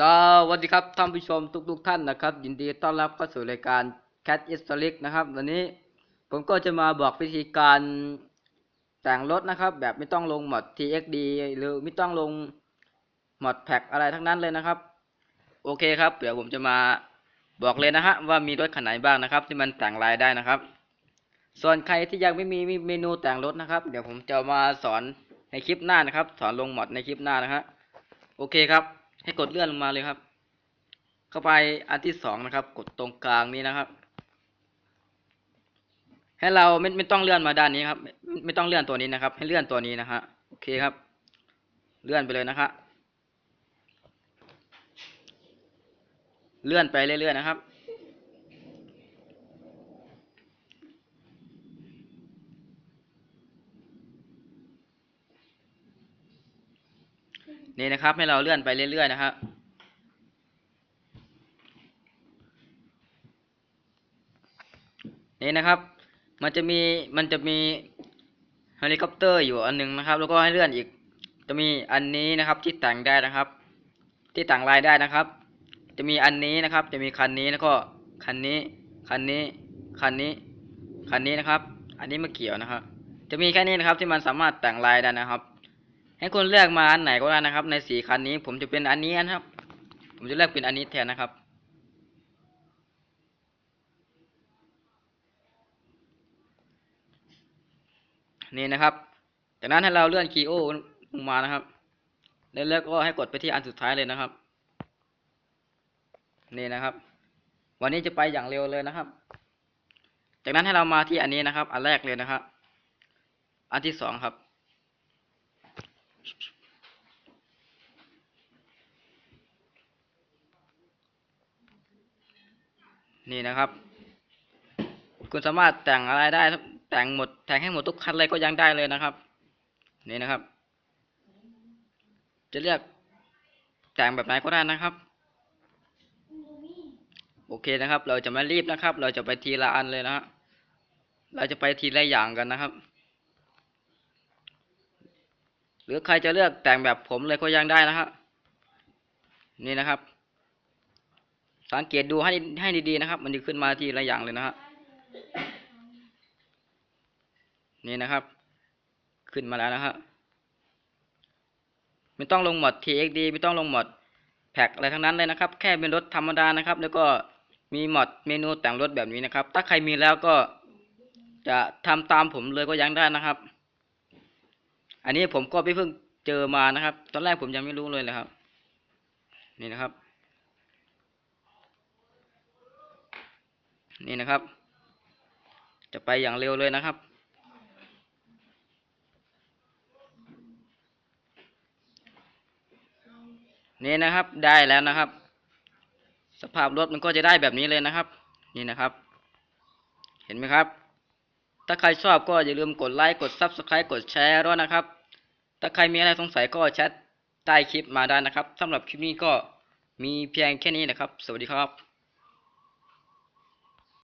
สวัสดีครับท่านผู้ชมทุกๆท่านนะครับ ยินดีต้อนรับเข้าสู่รายการ Cat i s t o r i c นะครับ วันนี้ผมก็จะมาบอกวิธีการแต่งรถนะครับ แบบไม่ต้องลง mod TXD หรือไม่ต้องลง mod pack อะไรทั้งนั้นเลยนะครับ โอเคครับ เดี๋ยวผมจะมาบอกเลยนะฮะว่ามีรถคันไหนบ้างนะครับ ที่มันแต่งลายได้นะครับ ส่วนใครที่ยังไม่มีเมนูแต่งรถนะครับ เดี๋ยวผมจะมาสอนในคลิปหน้านะครับ สอนลง mod ในคลิปหน้านะฮะโอเคครับ ให้กดเลื่อนลงมาเลยครับ เข้าไปอันที่สองนะครับ กดตรงกลางนี้นะครับ ให้เราไม่ไม่ต้องเลื่อนมาด้านนี้ครับ ไม่ไม่ต้องเลื่อนตัวนี้นะครับ ให้เลื่อนตัวนี้นะฮะโอเคครับ เลื่อนไปเลยนะครับเลื่อนไปเรื่อยๆนะครับ นี่นะครับ ให้เราเลื่อนไปเรื่อยๆนะครับนี่นะครับ มันจะมีมันจะมีเฮลิคอปเตอร์อยู่อันหนึงนะครับ แล้วก็ให้เลื่อนอีก จะมีอันนี้นะครับที่แต่งได้นะครับ ที่แต่งลายได้นะครับ จะมีอันนี้นะครับ จะมีคันนี้แล้วก็คันนี้คันนี้คันนี้คันนี้นะครับ อันนี้ไม่เกี่ยวนะครับ จะมีแค่นี้นะครับที่มันสามารถแต่งลายได้นะครับ ให้คุณเลือกมาอันไหนก็ได้นะครับ ในสีคันนี้ผมจะเป็นอันนี้นะครับ ผมจะเลือกเป็นอันนี้แทนนะครับ นี่นะครับ จากนั้นให้เราเลื่อนคีโอลงมานะครับแล้วแล้วก็ให้กดไปที่อันสุดท้ายเลยนะครับ นี่นะครับ วันนี้จะไปอย่างเร็วเลยนะครับ จากนั้นให้เรามาที่อันนี้นะครับ อันแรกเลยนะครับ อันที่สองครับ นี่นะครับ คุณสามารถแต่งอะไรได้ แต่งหมด แต่งให้หมดทุกคันเลยก็ยังได้เลยนะครับ นี่นะครับ จะเลือกแต่งแบบไหนก็ได้นะครับ โอเคนะครับ เราจะไม่รีบนะครับ เราจะไปทีละอันเลยนะฮะเราจะไปทีละอย่างกันนะครับ หรือใครจะเลือกแต่งแบบผมเลยก็ยังได้นะครับนี่นะครับ สังเกตดูให้ให้ดีๆนะครับ มันจะขึ้นมาทีละอย่างเลยนะฮะนี่นะครับ ขึ้นมาแล้วนะฮะไม่ต้องลงหมด TXD ไม่ต้องลงหมดแพ็กอะไรทั้งนั้นเลยนะครับ แค่เป็นรถธรรมดานะครับ แล้วก็มีหมดเมนูแต่งรถแบบนี้นะครับ ถ้าใครมีแล้วก็จะทำตามผมเลยก็ยังได้นะครับ อันนี้ผมก็ไปเพิ่งเจอมานะครับ ตอนแรกผมยังไม่รู้เลยนะครับ นี่นะครับ นี่นะครับ จะไปอย่างเร็วเลยนะครับ นี่นะครับได้แล้วนะครับ สภาพรถมันก็จะได้แบบนี้เลยนะครับ นี่นะครับ เห็นไหมครับถ้าใครชอบก็อย่าลืมกดไลค์ กด Subscribe กดแชร์ด้วยนะครับ ถ้าใครมีอะไรสงสัยก็แชทใต้คลิปมาได้นะครับสำหรับคลิปนี้ก็มีเพียงแค่นี้นะครับ สวัสดีครับ